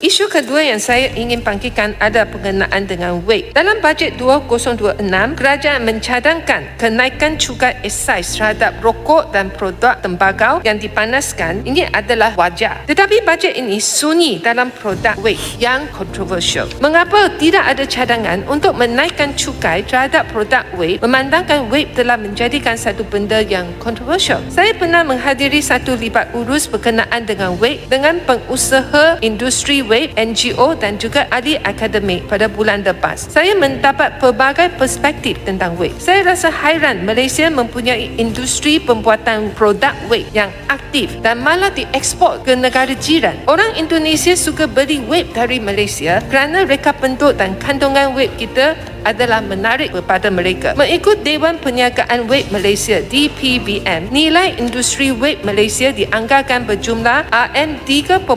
Isu kedua yang saya ingin bangkitkan ada pengenaan dengan weight. Dalam bajet 2026, kerajaan mencadangkan kenaikan cukai excise terhadap rokok dan produk tembakau yang dipanaskan ini adalah wajar. Tetapi bajet ini sunyi dalam produk weight yang kontroversial. Mengapa tidak ada cadangan untuk menaikkan cukai terhadap produk weight memandangkan weight telah menjadikan satu benda yang kontroversial? Saya pernah menghadiri satu libat urus berkenaan dengan weight dengan pengusaha industri weight, NGO dan juga ahli akademik pada bulan lepas. Saya mendapat pelbagai perspektif tentang weight. Saya rasa hairan Malaysia mempunyai industri pembuatan produk weight yang aktif dan malah diekspor ke negara jiran. Orang Indonesia suka beli weight dari Malaysia kerana reka bentuk dan kandungan weight kita adalah menarik kepada mereka. Mengikut Dewan Perniagaan Weight Malaysia DPVM, nilai industri weight Malaysia dianggarkan berjumlah RM3.48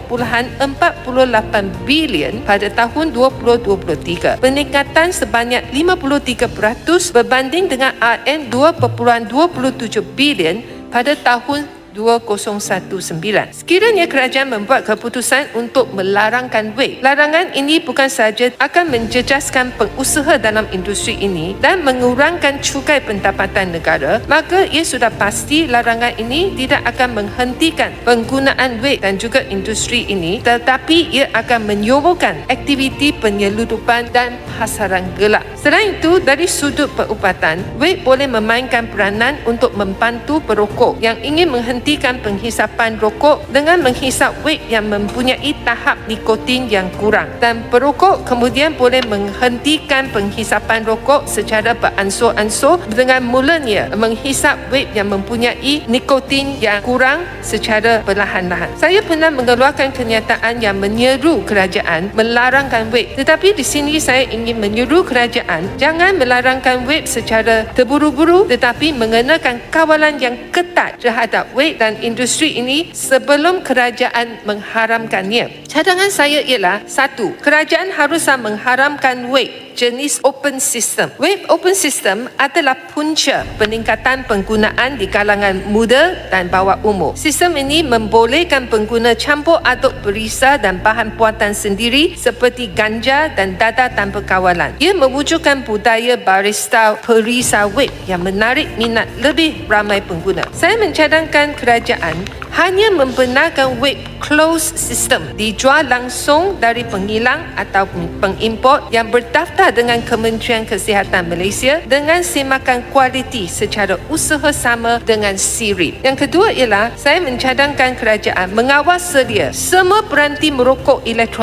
bilion pada tahun 2023. Peningkatan sebanyak 53% berbanding dengan RM2.27 bilion pada tahun 2019. Sekiranya kerajaan membuat keputusan untuk melarangkan vape, larangan ini bukan sahaja akan menjejaskan pengusaha dalam industri ini dan mengurangkan cukai pendapatan negara, maka ia sudah pasti larangan ini tidak akan menghentikan penggunaan vape dan juga industri ini tetapi ia akan menyuburkan aktiviti penyeludupan dan pasaran gelap. Selain itu, dari sudut perubatan, vape boleh memainkan peranan untuk membantu perokok yang ingin menghentikan menghentikan penghisapan rokok dengan menghisap vape yang mempunyai tahap nikotin yang kurang dan perokok kemudian boleh menghentikan penghisapan rokok secara beransur-ansur dengan mulanya menghisap vape yang mempunyai nikotin yang kurang secara perlahan-lahan. Saya pernah mengeluarkan kenyataan yang menyeru kerajaan melarangkan vape tetapi di sini saya ingin menyeru kerajaan jangan melarangkan vape secara terburu-buru tetapi mengenakan kawalan yang ketat terhadap vape dan industri ini sebelum kerajaan mengharamkannya. Cadangan saya ialah satu, kerajaan haruslah mengharamkan vape jenis open system. Vape open system adalah punca peningkatan penggunaan di kalangan muda dan bawah umur. Sistem ini membolehkan pengguna campur aduk berisa dan bahan buatan sendiri seperti ganja dan dada tanpa kawalan. Ia mewujudkan budaya barista perisa vape yang menarik minat lebih ramai pengguna. Saya mencadangkan kerajaan hanya membenarkan vape closed system dijual langsung dari pengilang atau pengimport yang berdaftar dengan Kementerian Kesihatan Malaysia dengan semakan kualiti secara usaha sama dengan sirip. Yang kedua ialah saya mencadangkan kerajaan mengawal sedia semua peranti merokok elektronik